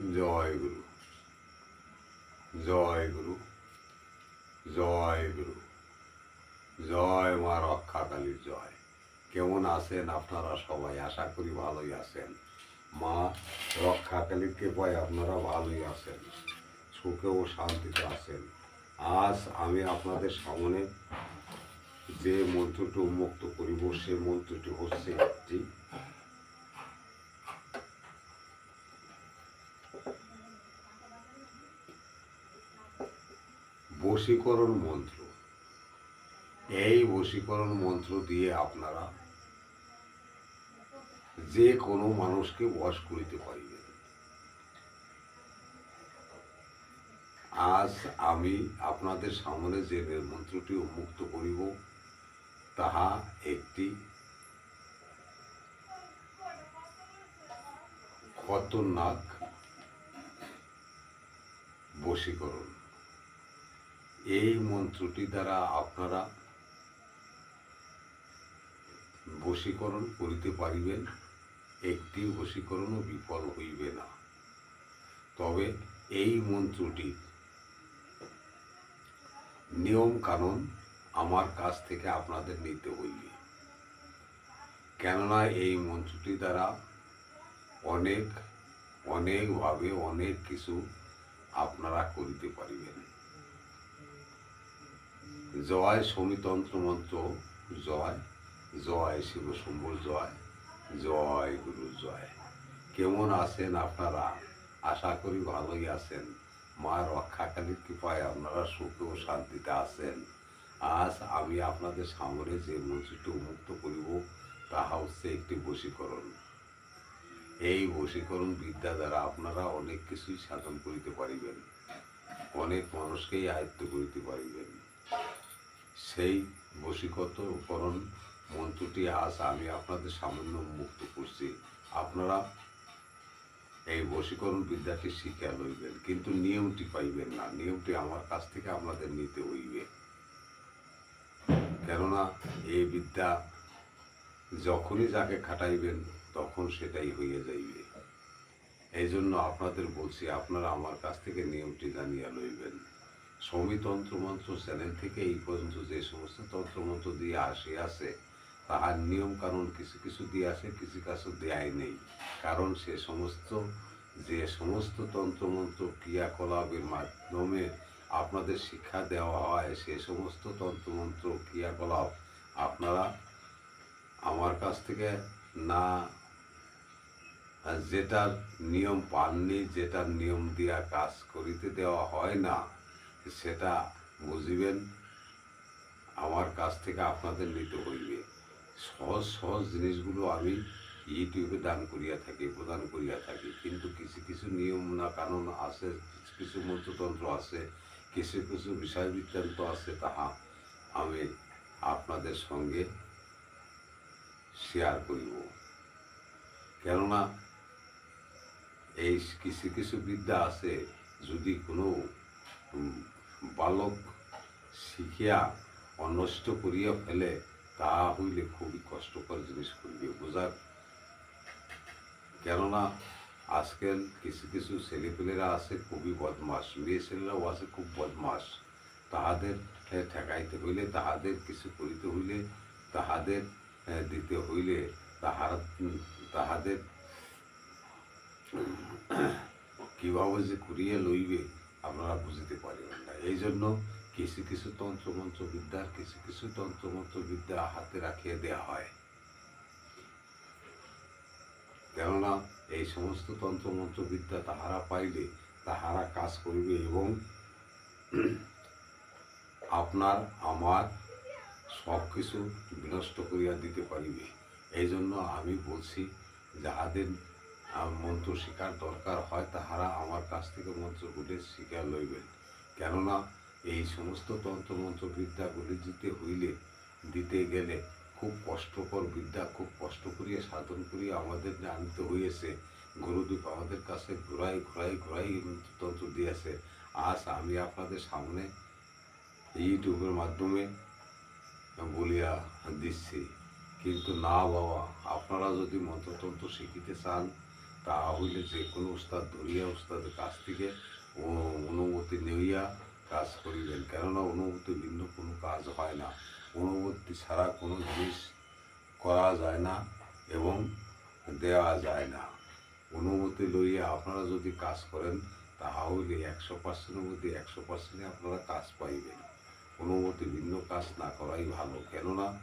জয় গুরু জয় গুরু জয় গুরু জয় মা রক্ষা কালীর জয়। কেমন আছেন আপনারা সবাই? আশা করি ভালোই আছেন। মা রক্ষা কালীর কৃপায় আপনারা ভালোই আছেন। সুখে ও শান্তিতে আছেন। আজ আমি আপনাদের সামনে যে মন্ত্রটি উন্মুক্ত করিব, সে মন্ত্রটি হচ্ছে একটি বশীকরণ মন্ত্র। এই বশীকরণ মন্ত্র দিয়ে আপনারা যে কোনো মানুষকে বশ করিতে পারিবেন। আজ আমি আপনাদের সামনে যে মন্ত্রটি উন্মুক্ত করিব, তাহা একটি খতরনাক বশীকরণ। এই মন্ত্রটি দ্বারা আপনারা বশীকরণ করিতে পারিবেন, একটি বশীকরণও বিফল হইবে না। তবে এই মন্ত্রটি নিয়ম কানুন আমার কাছ থেকে আপনাদের নিতে হইবে। কেননা এই মন্ত্রটি দ্বারা অনেক, অনেকভাবে অনেক কিছু আপনারা করিতে পারিবেন। জয় সমিতন্ত্র মন্ত্র, জয় জয় শিব শম্ভুর জয় জয় গুরু জয়। কেমন আছেন আপনারা? আশা করি ভালোই আছেন। মা রক্ষাকালীর কৃপায় আপনারা সুখে ও শান্তিতে আছেন। আজ আমি আপনাদের সামনে যে মন্ত্রটি উন্মুক্ত করিব, তাহা হচ্ছে একটি বশীকরণ। এই বশীকরণ বিদ্যা দ্বারা আপনারা অনেক কিছুই সাধন করিতে পারিবেন। অনেক মানুষকেই আয়ত্ত করিতে পারিবেন। সেই বশীকরণ মন্ত্রটি আজ আমি আপনাদের সামান্য মুক্ত করছি। আপনারা এই বশীকরণ বিদ্যাটি শিক্ষা লইবেন, কিন্তু নিয়মটি পাইবেন না। নিয়মটি আমার কাছ থেকে আপনাদের নিতে হইবে। কেননা এই বিদ্যা যখনই যাকে খাটাইবেন, তখন সেটাই হইয়া যাইবে। এই জন্য আপনাদের বলছি, আপনারা আমার কাছ থেকে নিয়মটি জানিয়া লইবেন। সমি তন্ত্রমন্ত্র চ্যানেল থেকে এই পর্যন্ত যে সমস্ত তন্ত্রমন্ত্র দিয়ে আসে, আছে, তাহার নিয়ম কানুন কিছু কিছু দিয়ে আসে, কিছু কিছু দেয় নেই। কারণ সে সমস্ত, যে সমস্ত তন্ত্রমন্ত্র ক্রিয়াকলাপের মাধ্যমে আপনাদের শিক্ষা দেওয়া হয়, সে সমস্ত তন্ত্রমন্ত্র ক্রিয়াকলাপ আপনারা আমার কাছ থেকে না, যেটার নিয়ম পাননি, যেটার নিয়ম দিয়া কাজ করিতে দেওয়া হয় না সেটা বুঝিবেন, আমার কাছ থেকে আপনাদের নিতে হইবে। সহজ সহজ জিনিসগুলো আমি ইউটিউবে দান করিয়া থাকি, প্রদান করিয়া থাকি। কিন্তু কিছু কিছু নিয়ম না কানুন আছে, কিছু কিছু মন্ত্রতন্ত্র আছে, কিছু কিছু বিষয় বৃত্তান্ত আছে, তাহা আমি আপনাদের সঙ্গে শেয়ার করিব। কেননা এই কিছু কিছু বিদ্যা আছে, যদি কোনো বালক শিখিয়া অনষ্ট করিয়া ফেলে তা হইলে খুবই কষ্টকর জিনিস করিবে বোঝার কেননা আজকাল কিছু কিছু ছেলেপেলেরা আছে, খুবই বদমাস মেয়ে ছেলেরাও আছে, খুব বদমাস তাহাদের ঠেকাইতে হইলে, তাহাদের কিছু করিতে হইলে, তাহাদের দিতে হইলে তাহার তাহাদের কীভাবে যে করিয়া লইবে, আপনারা বুঝিতে পারিবেন এই জন্য কিছু কিছু তন্ত্রমন্ত্র বিদ্যার, কিছু কিছু তন্ত্রমন্ত্র বিদ্যা হাতে রাখিয়ে দেওয়া হয়। কেননা এই সমস্ত তন্ত্রমন্ত্র বিদ্যা তাহারা পাইলে তাহারা কাজ করিবে এবং আপনার, আমার সব কিছু বিনষ্ট করিয়া দিতে পারিবে। এই জন্য আমি বলছি, যাহাদের মন্ত্র শেখার দরকার হয়, তাহারা আমার কাছ থেকে মন্ত্রগুলি শিখা লইবেন। কেননা এই সমস্ত তন্ত্রমন্ত্র বিদ্যাগুলি দিতে হইলে, দিতে গেলে খুব কষ্টকর বিদ্যা, খুব কষ্ট করিয়া সাধন করিয়া আমাদের জানতে হইয়াছে। গুরুদেব আমাদের কাছে ঘোরাই ঘোরাই ঘোরাই তন্ত্র দিয়েছে। আজ আমি আপনাদের সামনে ইউটিউবের মাধ্যমে বলিয়া দিচ্ছি। কিন্তু না বাবা, আপনারা যদি মন্ত্রতন্ত্র শিখিতে চান তা হইলে যে কোনো উস্তাদ ধরিয়া উস্তাদের কাছ থেকে অনুমতি নেইয়া কাজ করিবেন। কেননা অনুমতি ভিন্ন কোনো কাজ হয় না। অনুমতি ছাড়া কোনো জিনিস করা যায় না এবং দেওয়া যায় না। অনুমতি লইয়া আপনারা যদি কাজ করেন, তাহলে একশো পার্সেন্টের মধ্যে একশো পার্সেন্টে আপনারা কাজ পাইবেন। অনুমতি ভিন্ন কাজ না করাই ভালো। কেননা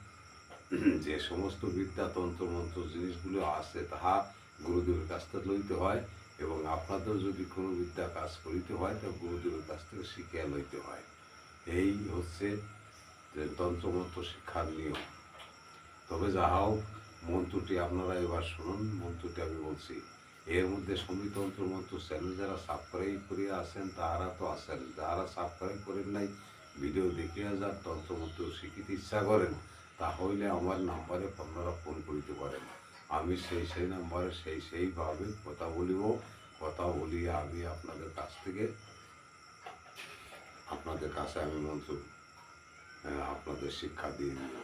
যে সমস্ত বিদ্যা তন্ত্র মন্ত্র জিনিসগুলো আছে, তাহা গুরুদেবের কাছ থেকে লইতে হয়। এবং আপনাদের যদি কোনো বিদ্যা কাজ করিতে হয়, তা গুরুদেবের কাছ থেকে শিখিয়া লইতে হয়। এই হচ্ছে যে তন্ত্রমন্ত্র শিক্ষার নিয়ম। তবে যাহা হোক, মন্ত্রটি আপনারা এবার শুনুন। মন্ত্রটি আমি বলছি, এর মধ্যে সমিতন্ত্র মন্ত্র চ্যানেল যারা সাবস্ক্রাইব করিয়া আছেন তাহারা তো আছেন। যারা সাবস্ক্রাইব করেন নাই, ভিডিও দেখিয়া যার তন্ত্রমন্ত্র শিখিতে ইচ্ছা করেন তাহলে আমার নাম্বারে আপনারা ফোন করিতে পারেন। আমি সেই সেই নাম্বারে সেই সেইভাবে কথা বলিব, কথা বলিয়া আমি আপনাদের কাছ থেকে, আপনাদের কাছে আমি মন্ত্র আপনাদের শিক্ষা দিয়ে দিব।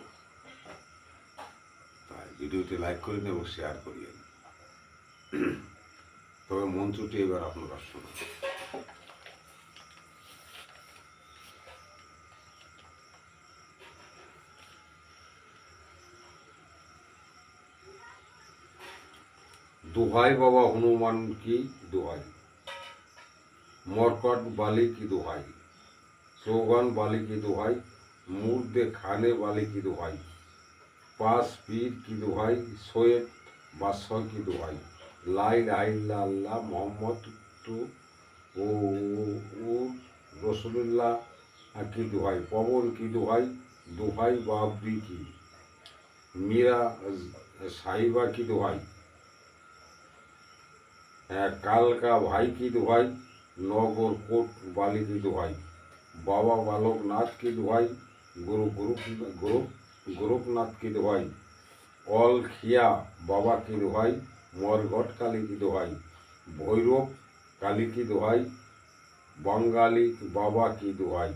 তাই ভিডিওটি লাইক করেন এবং শেয়ার করিয়েন। তবে মন্ত্রটি এবার আপনারা শুনুন। দোহাই বাবা হনুমান কি দোহাই? মরকট বালি কি দোহাই? চৌগান বালি কি দোহাই? মুর্দে খানে বালি কি দোহাই? পাস পীর কি দোহাই? সৈয়দ বাদশাহ কি দোহাই? লাই রাইল্লা আল্লাহ মোহাম্মদ টু ও ও রসুল্লাহ কি দোহাই? পবন কি দোহাই? দোহাই বাবরি কি? মীরা সাহিবা কি দোহাই? কালকা ভাই কি দোহাই, নগর কোট বালি কি দোহাই, বাবা বালকনাথ কি দোহাই, গুরু গুরুপ গুরুপ গুরুপনাথ কি দোহাই অল খিয়া বাবা কি দোহাই, মরঘট কালী কি দোহাই, ভৈরব কালী কি দোহাই, বাঙালি বাবা কি দোহাই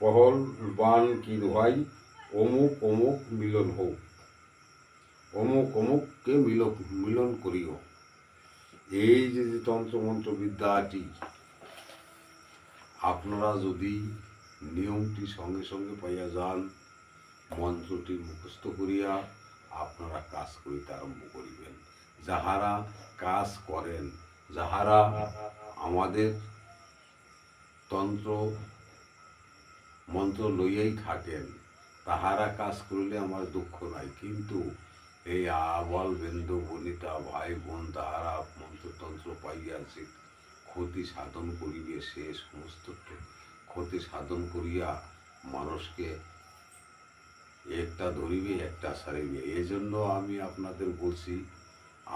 পহল বান কি দোহাই, অমুক অমুক মিলন হোক, অমুক অমুককে মিল মিলন করিও। এই যে যে তন্ত্রমন্ত্র বিদ্যাটি আপনারা যদি নিয়মটি সঙ্গে সঙ্গে পাইয়া যান, মন্ত্রটি মুখস্থ করিয়া আপনারা কাজ করিতে আরম্ভ করিবেন। যাহারা কাজ করেন, যাহারা আমাদের তন্ত্র মন্ত্র লইয়াই থাকেন, তাহারা কাজ করিলে আমার দুঃখ নাই। কিন্তু এই আবল বিন্দু বনিতা ভাই বোন, তাহারা পাইয়া যে ক্ষতি সাধন করিবে সে সমস্ত ক্ষতি সাধন করিয়া মানুষকে একটা ধরিবে, একটা সারিবে। এই জন্য আমি আপনাদের বলছি,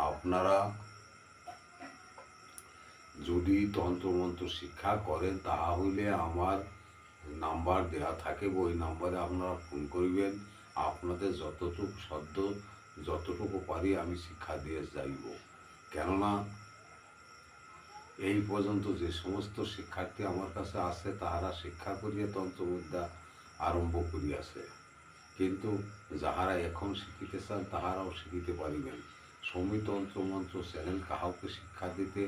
আপনারা যদি তন্ত্রমন্ত্র শিক্ষা করেন তাহা হইলে আমার নাম্বার দেওয়া থাকে, ওই নাম্বারে আপনারা ফোন করিবেন। আপনাদের যতটুকু সদ্য, যতটুকু পারি আমি শিক্ষা দিয়ে যাইব। কেননা এই পর্যন্ত যে সমস্ত শিক্ষার্থী আমার কাছে আছে, তাহারা শিক্ষা করিয়া তন্ত্রবিদ্যা আরম্ভ করিয়াছে। কিন্তু যাহারা এখন শিখিতে চান, তাহারাও শিখিতে পারিবেন। সমিতন্ত্র মন্ত্র চ্যানেল কাহাকে শিক্ষা দিতে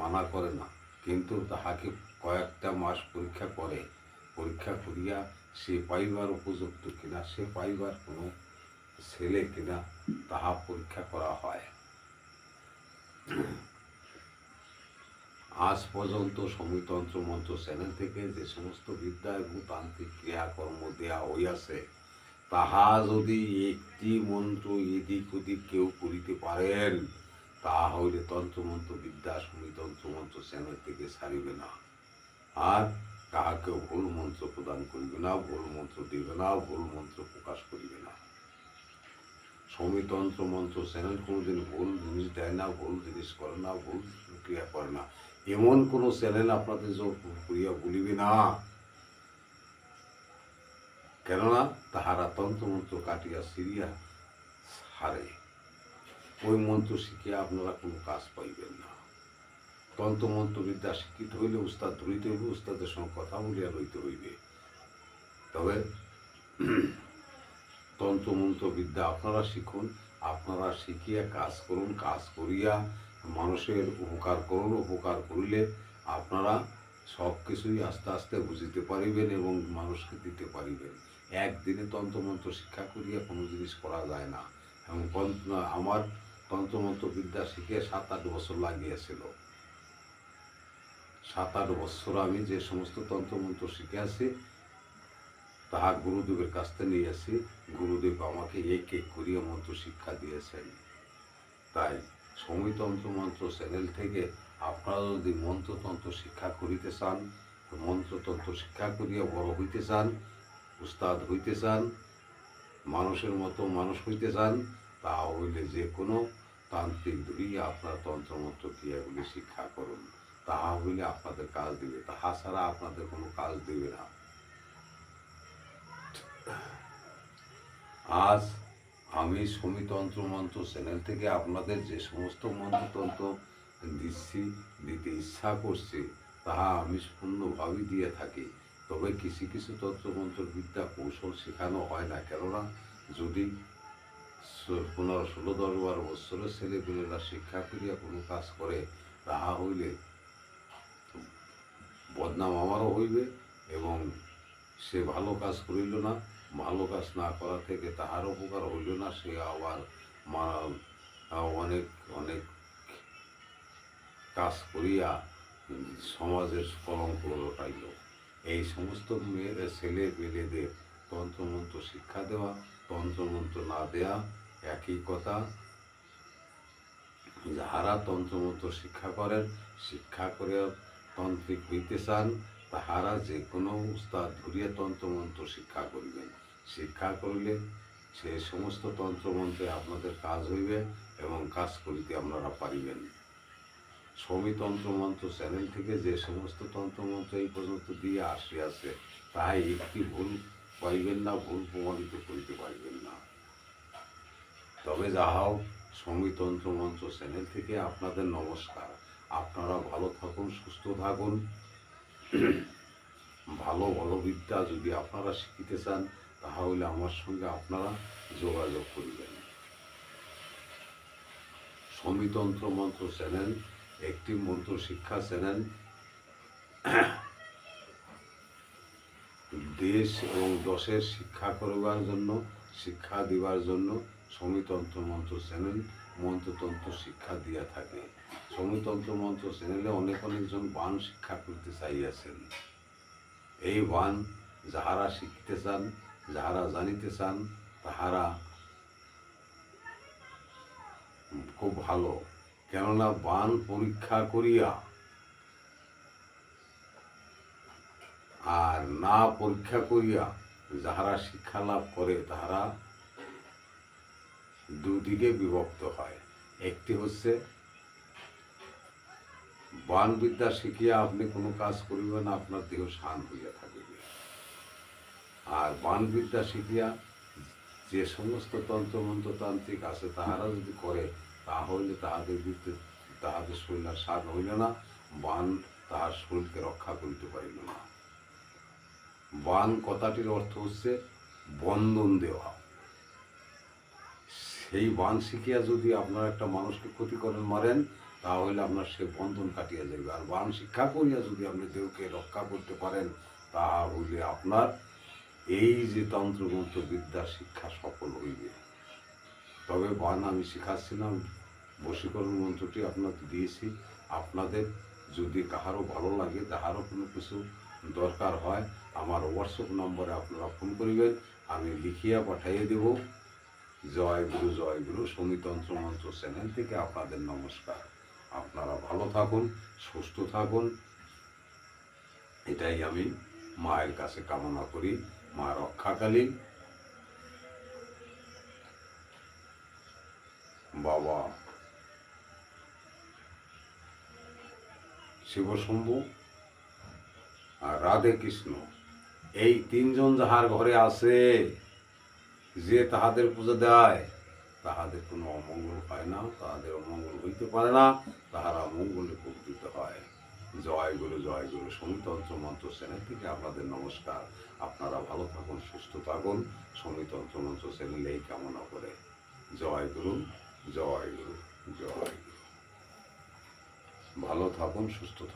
মানা করে না, কিন্তু তাহাকে কয়েকটা মাস পরীক্ষা করে। পরীক্ষা করিয়া সে পাইবার উপযুক্ত কিনা, সে পাইবার কোনো ছেলে কিনা, তাহা পরীক্ষা করা হয়। আজ পর্যন্ত সমিতন্ত্র মন্ত্র চ্যানেল থেকে যে সমস্ত বিদ্যা এবং তান্ত্রিক ক্রিয়াকর্ম দেয়া হইয়াছে, তাহা যদি একটি মন্ত্র এদিক ওদিক কেউ করিতে পারেন তাহা হইলে তন্ত্রমন্ত্র বিদ্যা সমিতন্ত্র মন্ত্র চ্যানেল থেকে ছাড়িবে না। আর কাহাকেও ভুল মন্ত্র প্রদান করিবে না, ভুল মন্ত্র দিবে না, ভুল মন্ত্র প্রকাশ করিবে না। সমিতন্ত্র মন্ত্র চ্যানেল কোনোদিন ভুল জিনিস দেয় না, ভুল জিনিস করে না, ভুল ক্রিয়া করে না। এমন কোনো চ্যানেল আপনাদের জোর করিয়া বলিবে না। কেননা তাহারা তন্ত্রমন্ত্র কাটিয়া সিরিয়া হারে ওই মন্ত্র শিখিয়া আপনারা কোনো কাজ পাইবেন না। তন্ত্রমন্ত্র বিদ্যা শিক্ষিত হইলে উস্তাদ ধরিতে হইবে, উস্তাদের সঙ্গে কথা বলিয়া লইতে হইবে। তবে তন্ত্রমন্ত্র বিদ্যা আপনারা শিখুন, আপনারা শিখিয়া কাজ করুন, কাজ করিয়া মানুষের উপকার করুন, উপকার করিলে আপনারা সব কিছুই আস্তে আস্তে বুঝিতে পারিবেন এবং মানুষকে দিতে পারিবেন। একদিনে তন্ত্রমন্ত্র শিক্ষা করিয়া কোনো জিনিস করা যায় না। এবং আমার তন্ত্রমন্ত্র বিদ্যা শিখে সাত আট বছর লাগিয়েছিল। সাত আট বছর আমি যে সমস্ত তন্ত্রমন্ত্র শিখে তাহা গুরুদেবের কাছ থেকে নিয়ে আসি। গুরুদেব আমাকে এক এক করিয়া মন্ত্র শিক্ষা দিয়েছেন। তাই সমিতন্ত্র মন্ত্র চ্যানেল থেকে আপনারা যদি মন্ত্রতন্ত্র শিক্ষা করিতে চান মন্ত্রতন্ত্র শিক্ষা করিয়া বড় হইতে চান, উস্তাদ হইতে চান, মানুষের মতো মানুষ হইতে চান, তা হইলে যে কোনো তান্ত্রিক ধরিয়া আপনার তন্ত্রমন্ত্র ক্রিয়াগুলি শিক্ষা করুন। তাহা হইলে আপনাদের কাজ দিবে। তাহা ছাড়া আপনাদের কোনো কাজ দিবে না। আজ আমি সমিতন্ত্র মন্ত্র চ্যানেল থেকে আপনাদের যে সমস্ত মন্ত্রতন্ত্র দিচ্ছি, দিতে ইচ্ছা করছি, তাহা আমি পূর্ণভাবে দিয়ে থাকি। তবে কিছু কিছু তন্ত্রমন্ত্র বিদ্যা কৌশল শেখানো হয় না। কেননা যদি পনেরো ষোলো দশ বারো বছরের ছেলেপেলেরা শিক্ষা করিয়া কোনো কাজ করে, তাহা হইলে বদনাম আমারও হইবে এবং সে ভালো কাজ করিল না। ভালো কাজ না করা থেকে তাহার উপকার হইল না, সে আবার অনেক অনেক কাজ করিয়া সমাজের কলঙ্ক রটাইল। এই সমস্ত মেয়ের ছেলে পেলেদের তন্ত্রমন্ত্র শিক্ষা দেওয়া, তন্ত্রমন্ত্র না দেয়া একই কথা। যাহারা তন্ত্রমন্ত্র শিক্ষা করেন, শিক্ষা করে তান্ত্রিক হইতে চান তাহারা যে কোনো উস্তাদ ধরিয়া তন্ত্রমন্ত্র শিক্ষা করিবেন। শিক্ষা করিলে সে সমস্ত তন্ত্রমন্ত্রে আপনাদের কাজ হইবে এবং কাজ করিতে আপনারা পারিবেন। সমি তন্ত্রমন্ত্র চ্যানেল থেকে যে সমস্ত তন্ত্রমন্ত্র এই পর্যন্ত দিয়ে আসিয়াছে, তাহাই একটি ভুল পাইবেন না, ভুল প্রমাণিত করিতে পারিবেন না। তবে যাহা হোক সঙ্গীতন্ত্র মন্ত্র চ্যানেল থেকে আপনাদের নমস্কার। আপনারা ভালো থাকুন, সুস্থ থাকুন। ভালো ভালো বিদ্যা যদি আপনারা শিখিতে চান, তাহলে আমার সঙ্গে আপনারা যোগাযোগ করিবেন। সমিতন্ত্র মন্ত্র চ্যানেল, একটি মন্ত্র শিক্ষা চ্যানেল। দেশ এবং দশের শিক্ষা করবার জন্য, শিক্ষা দিবার জন্য সমিতন্ত্র মন্ত্র চ্যানেল মন্ত্রতন্ত্র শিক্ষা দিয়া থাকে। সমিতন্ত্র মন্ত্র চ্যানেলে অনেক অনেকজন বান শিক্ষা করতে চাইয়াছেন। এই বান যাহারা শিখতে চান, যাহারা জানিতে চান, তাহারা খুব ভালো। কেননা বান পরীক্ষা করিয়া আর না পরীক্ষা করিয়া যাহারা শিক্ষা লাভ করে, তাহারা দুদিকে বিভক্ত হয়। একটি হচ্ছে বান বিদ্যা শিখিয়া আপনি কোনো কাজ করিবেন আপনার দেহ শান হইয়া থাকিবে। আর বান বিদ্যা শিখিয়া যে সমস্ত তন্ত্রমন্ত্র তান্ত্রিক আছে তাহারা যদি করে, তাহলে তাহাদের বিরুদ্ধে তাহাদের শরীর শান হইল না বান তাহার শরীরকে রক্ষা করিতে পারিল না। বান কথাটির অর্থ হচ্ছে বন্ধন দেওয়া। সেই বান শিখিয়া যদি আপনার একটা মানুষকে ক্ষতি করেন মারেন, তাহলে আপনার সে বন্ধন কাটিয়া যাবে আর বান শিক্ষা করিয়া যদি আপনি দেহকে রক্ষা করতে পারেন, তাহলে আপনার এই যে তন্ত্রমন্ত্র বিদ্যা শিক্ষা সফল হইবে। তবে বান আমি শিখাচ্ছিলাম, বশীকরণ মন্ত্রটি আপনাকে দিয়েছি। আপনাদের যদি কাহারও ভালো লাগে, তাহারও কোনো কিছু দরকার হয়, আমার হোয়াটসঅ্যাপ নম্বরে আপনারা ফোন করিবেন, আমি লিখিয়া পাঠাইয়ে দেব। জয় গুরু জয় গুরু, সমিতন্ত্র মন্ত্র চ্যানেল থেকে আপনাদের নমস্কার। আপনারা ভালো থাকুন, সুস্থ থাকুন। এটাই আমি মায়ের কাছে কামনা করি, মা রক্ষাকালীন। বাবা শিবশম্ভু আর রাধে কৃষ্ণ, এই তিনজন যাহার ঘরে আছে যে তাহাদের পুজো দেয়, তাহাদের কোনো অমঙ্গল হয় না, তাহাদের অমঙ্গল হইতে পারে না, তাহারা মঙ্গলে উপকৃত হয়। জয় গুরু জয় গুরু সমিতন্ত্র মন্ত্র চ্যানেল থেকে আপনাদের নমস্কার। আপনারা ভালো থাকুন, সুস্থ থাকুন। সমিতন্ত্র মন্ত্র চ্যানেল এই কামনা করে। জয় গুরু জয় গুরু জয় গুরু। ভালো থাকুন, সুস্থ থাকুন।